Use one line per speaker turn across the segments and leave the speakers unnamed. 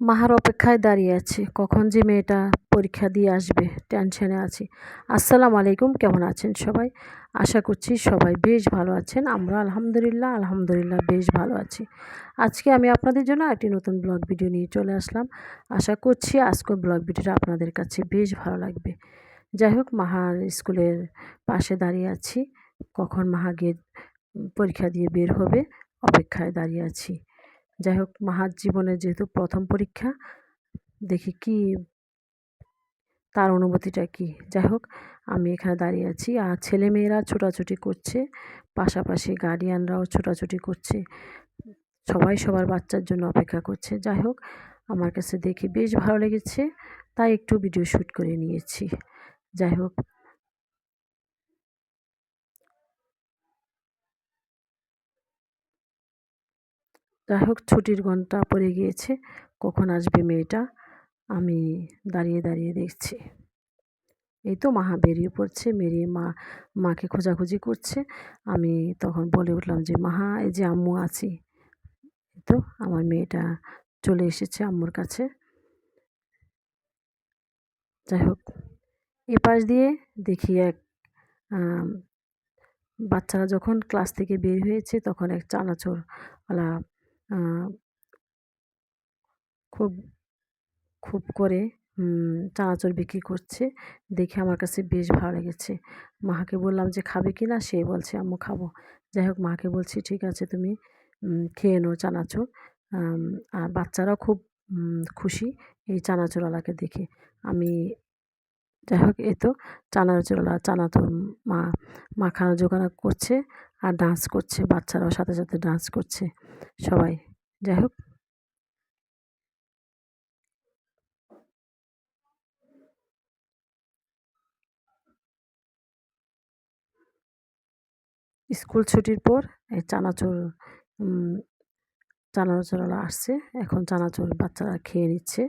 মাহার অপেক্ষায় দাঁড়িয়ে আছি। কখন যে মেয়েটা পরীক্ষা দিয়ে আসবে টেনশনে আছি। আসসালামু আলাইকুম, কেমন আছেন সবাই? আশা করছি সবাই বেশ ভালো আছেন। আমরা আলহামদুলিল্লাহ আলহামদুলিল্লাহ বেশ ভালো আছি। আজকে আমি আপনাদের জন্য একটি নতুন ব্লগ ভিডিও নিয়ে চলে আসলাম। আশা করছি আজকের ব্লগ ভিডিওটা আপনাদের কাছে বেশ ভালো লাগবে। যাই হোক, মাহার স্কুলের পাশে দাঁড়িয়ে আছি। কখন মাহা গিয়ে পরীক্ষা দিয়ে বের হবে, অপেক্ষায় দাঁড়িয়ে আছি। যাই হোক মাহার জীবনের যেহেতু প্রথম পরীক্ষা, দেখি কি তার অনুভূতিটা কি। যাই হোক আমি এখানে দাঁড়িয়ে আছি। আর ছেলেমেয়েরা ছোটাছুটি করছে, পাশাপাশি গার্ডিয়ানরাও ছোটাছুটি করছে। সবাই সবার বাচ্চার জন্য অপেক্ষা করছে। যাই হোক আমার কাছে দেখে বেশ ভালো লেগেছে, তাই একটু ভিডিও শ্যুট করে নিয়েছি। যাই হোক যাই হোক, ছুটির ঘণ্টা পড়ে গিয়েছে। কখন আসবে মেয়েটা? আমি দাঁড়িয়ে দাঁড়িয়ে দেখছি। এই তো মাহা বেরিয়ে পড়ছে। বেরিয়ে মা, মাকে খোঁজাখুঁজি করছে। আমি তখন বলে উঠলাম যে মাহা এই যে আম্মু আছি। তো আমার মেয়েটা চলে এসেছে আম্মুর কাছে। যাই হোক এ পাশ দিয়ে দেখি এক বাচ্চারা যখন ক্লাস থেকে বের হয়েছে, তখন এক চানাচোরওয়ালা খুব খুব করে চানাচুর বিক্রি করছে। দেখে আমার কাছে বেশ ভালো লেগেছে। মাকে বললাম যে, খাবে কি না? সে বলছে, আম্মু, খাব। যাই হোক, মাকে বলছি, ঠিক আছে, তুমি খেয়ে নো চানাচুর। আর বাচ্চারাও খুব খুশি এই চানাচুরওয়ালাকে দেখে। আমি, যাই হোক এ তো, চানাচুরওয়ালা, চানাচুর মা মাখানো জোগানো করছে। আর ডান্স করছে, বাচ্চারাও সাথে সাথে ডান্স করছে। সবাই, যাই হোক। স্কুল ছুটির পর এই চানাচুর চানাচুরওয়ালা আসছে। এখন চানাচুর বাচ্চারা খেয়ে নিচ্ছে।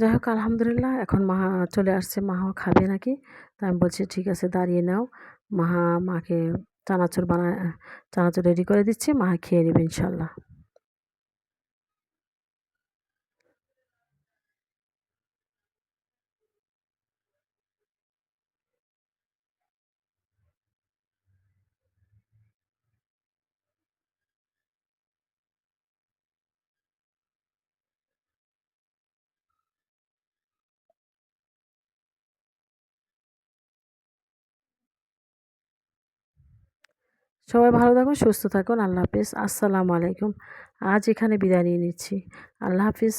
যাই হোক আলহামদুলিল্লাহ, এখন মাহা চলে আসছে মাহা খাবে নাকি? তা আমি বলছি, ঠিক আছে, দাঁড়িয়ে নাও। মাহা মাকে চানাচুর বানা চানাচুর রেডি করে দিচ্ছি মাহা খেয়ে নেবে, ইনশাল্লাহ। সবাই ভালো থাকুন, সুস্থ থাকুন। আল্লাহ হাফিজ। আসসালামু আলাইকুম। আজ এখানে বিদায় নিয়ে নিচ্ছি। আল্লাহ হাফিজ।